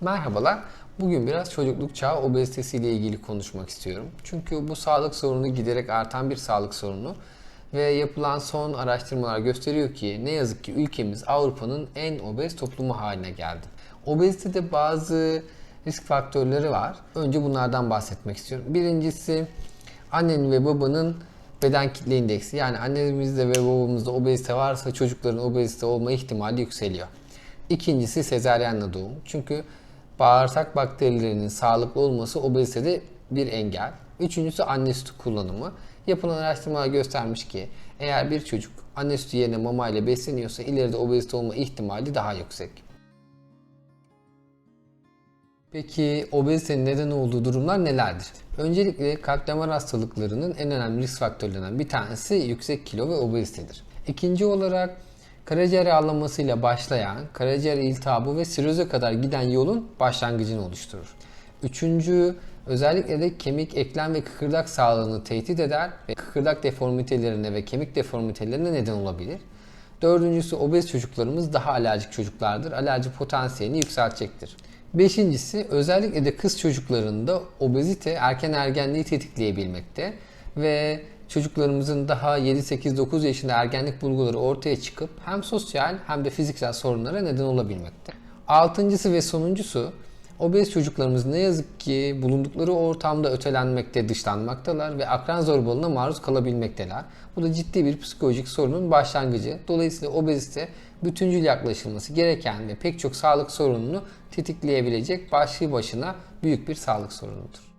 Merhabalar. Bugün biraz çocukluk çağı obezitesiyle ilgili konuşmak istiyorum. Çünkü bu sağlık sorunu giderek artan bir sağlık sorunu ve yapılan son araştırmalar gösteriyor ki ne yazık ki ülkemiz Avrupa'nın en obez toplumu haline geldi. Obezitede bazı risk faktörleri var. Önce bunlardan bahsetmek istiyorum. Birincisi annenin ve babanın beden kitle indeksi. Yani annemizde ve babamızda obezite varsa çocukların obezite olma ihtimali yükseliyor. İkincisi sezaryenle doğum. Çünkü bağırsak bakterilerinin sağlıklı olması obezitede bir engel. Üçüncüsü anne sütü kullanımı. Yapılan araştırmalar göstermiş ki eğer bir çocuk anne sütü yerine mama ile besleniyorsa ileride obezite olma ihtimali daha yüksek. Peki obezitenin neden olduğu durumlar nelerdir? Öncelikle kalp damar hastalıklarının en önemli risk faktörlerinden bir tanesi yüksek kilo ve obezitedir. İkinci olarak karaciğer yağlanmasıyla başlayan karaciğer iltihabı ve siroze kadar giden yolun başlangıcını oluşturur. Üçüncü özellikle de kemik, eklem ve kıkırdak sağlığını tehdit eder ve kıkırdak deformitelerine ve kemik deformitelerine neden olabilir. Dördüncüsü obez çocuklarımız daha alerjik çocuklardır. Alerji potansiyelini yükseltecektir. Beşincisi özellikle de kız çocuklarında obezite erken ergenliği tetikleyebilmekte ve çocuklarımızın daha 7-8-9 yaşında ergenlik bulguları ortaya çıkıp hem sosyal hem de fiziksel sorunlara neden olabilmekte. Altıncısı ve sonuncusu obez çocuklarımız ne yazık ki bulundukları ortamda ötelenmekte, dışlanmaktalar ve akran zorbalığına maruz kalabilmekteler. Bu da ciddi bir psikolojik sorunun başlangıcı. Dolayısıyla obezite bütüncül yaklaşılması gereken ve pek çok sağlık sorununu tetikleyebilecek başlı başına büyük bir sağlık sorunudur.